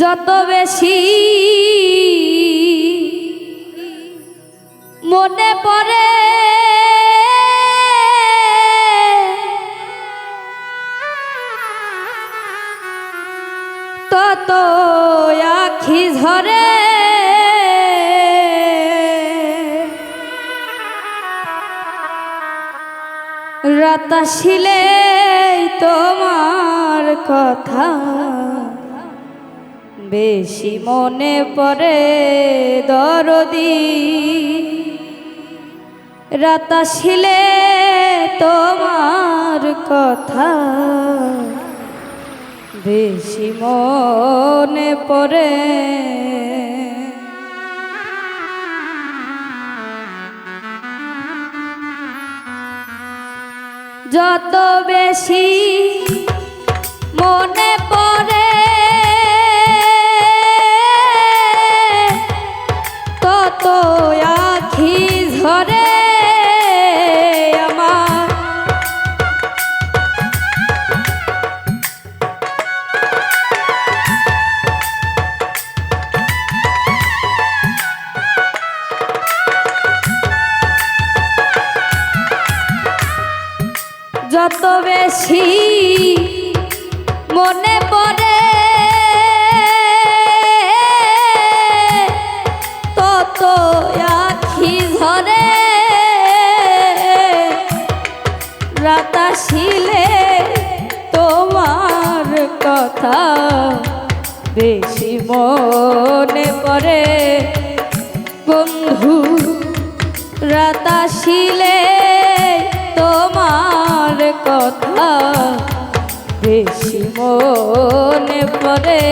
যত বেশি মনে পড়ে তত আখি ঝরে। রাতাশিলে তোমার কথা। বেশি মনে পড়ে দরদি। রাতাশিলে তোমার কথা। বেশি মনে পড়ে যত বেশি যত বেশি মনে পড়ে? তত আখি ধরে রাতাশিলে তোমার কথা বেশি মনে পড়ে। বন্ধু, রাতাশিলে কথা বেশি মনে পড়ে।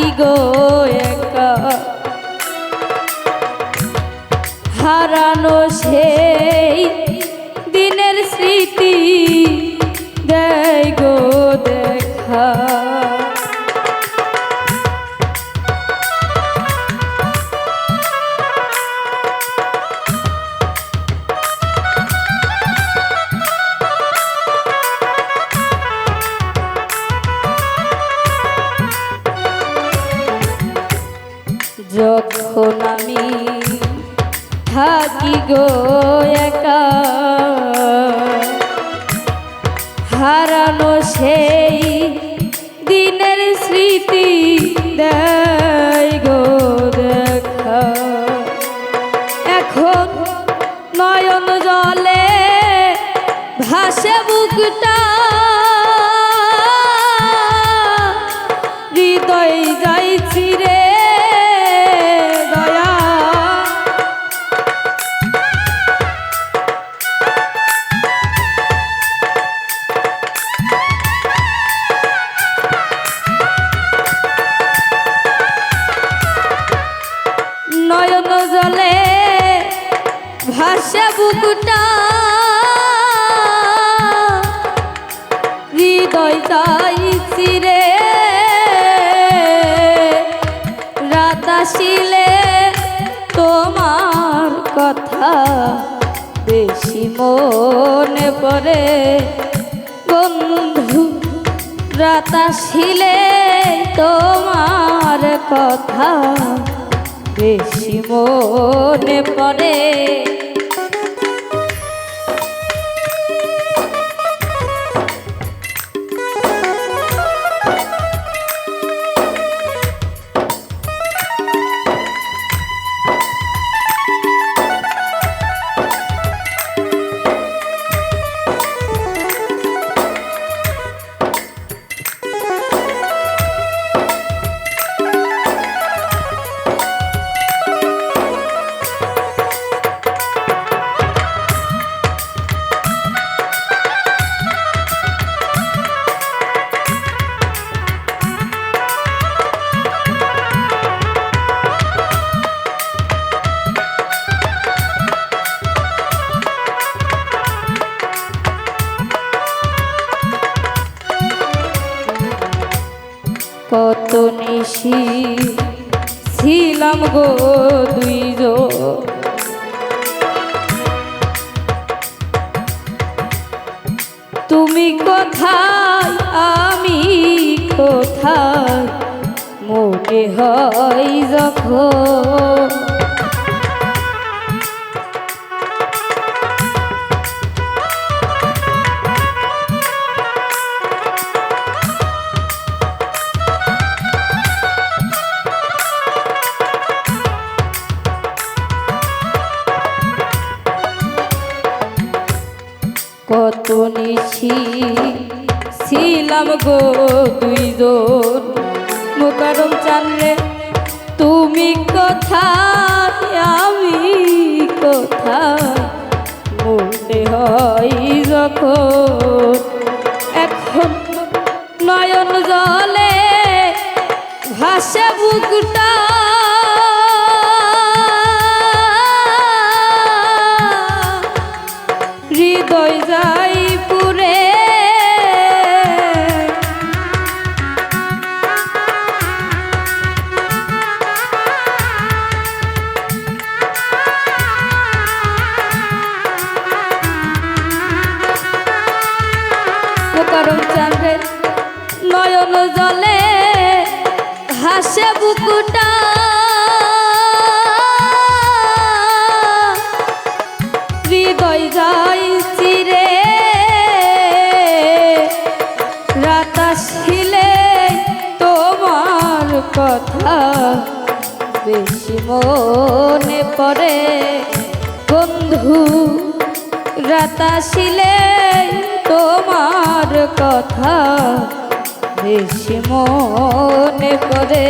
থাকি গো থাকি গো একা। হারানো সেই দিনের স্মৃতি দেয় গো দেখা। এখন নয়ন জলে ভাসে বুকটা বুকুটা হৃদয় চাইছি রে রাতাশিলে তোমার কথা বেশি মনে পড়ে বন্ধু রাতাশিলে তোমার কথা বেশি মনে পড়ে নিশি ছিলাম গো দুইজন। তুমি কোথায় আমি কোথায়? মোটে হয় যখন কত নিশি ছিলাম গো দুইজন। মোকারম চানরে তুমি কথা আমি কথা মনে হয় যখন এখন নয়ন জলে ভাসে বুকটা জলে হাসে বুকুটা। হৃদয় যাই চিরে রাতাশিলে তোমার কথা বেশি মনে পড়ে। বন্ধু রাতাশিলে তোমার কথা বেশি মনে পড়ে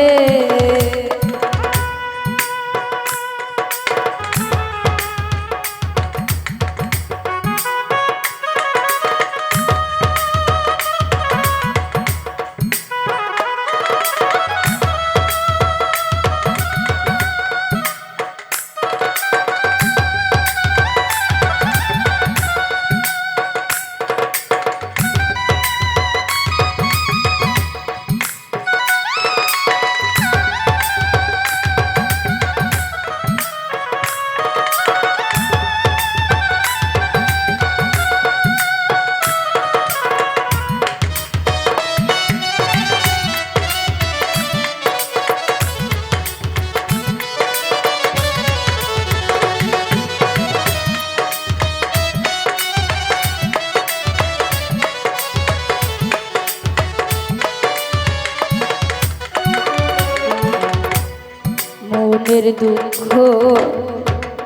মনের দুঃখ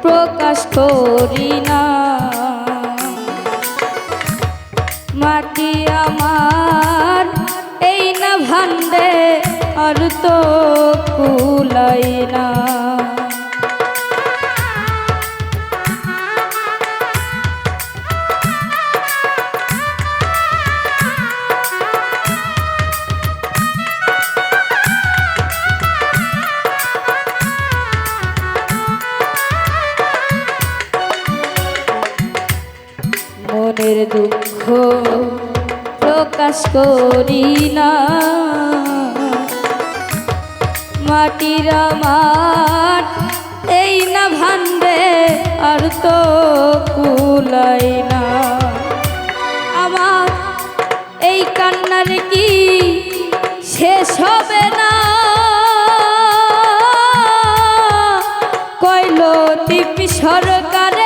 প্রকাশ করি না। মাটি আমার এই না ভান্ডে আর তো কুলাই প্রকাশ করি না। মাটির আমার এই না ভান্ডে আর তো কুলাই না। আমার এই কান্নার কি শেষ হবে না? কইল টিপি সরকারে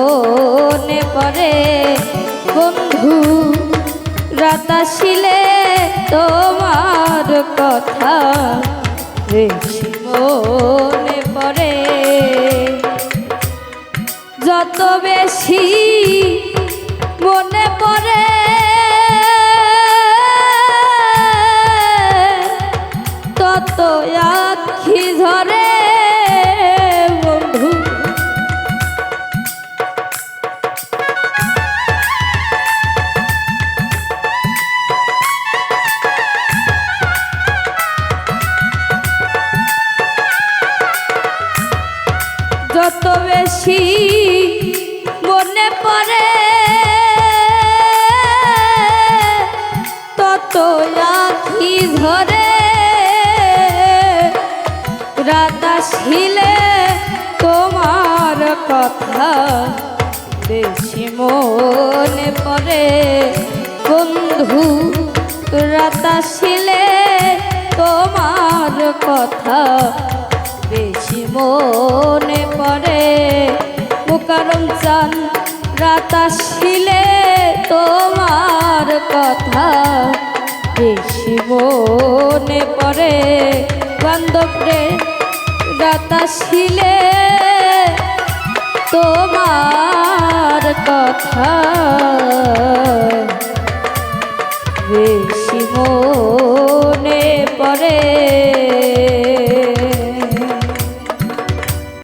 মনে পড়ে। বন্ধু রাতাশিলে তোমার কথা বেশি মনে পড়ে। যত বেশি মনে পড়ে তত আখি শিলে তোমার কথা। বেশি মনে পড়ে বন্ধু, রাতা তোমার কথা। বেশি মনে পড়ে মুকারম চান, রাতা শিলে তোমার কথা। বেশি মনে পড়ে বান্ধবরে রাতা শিলে তোমার কথা।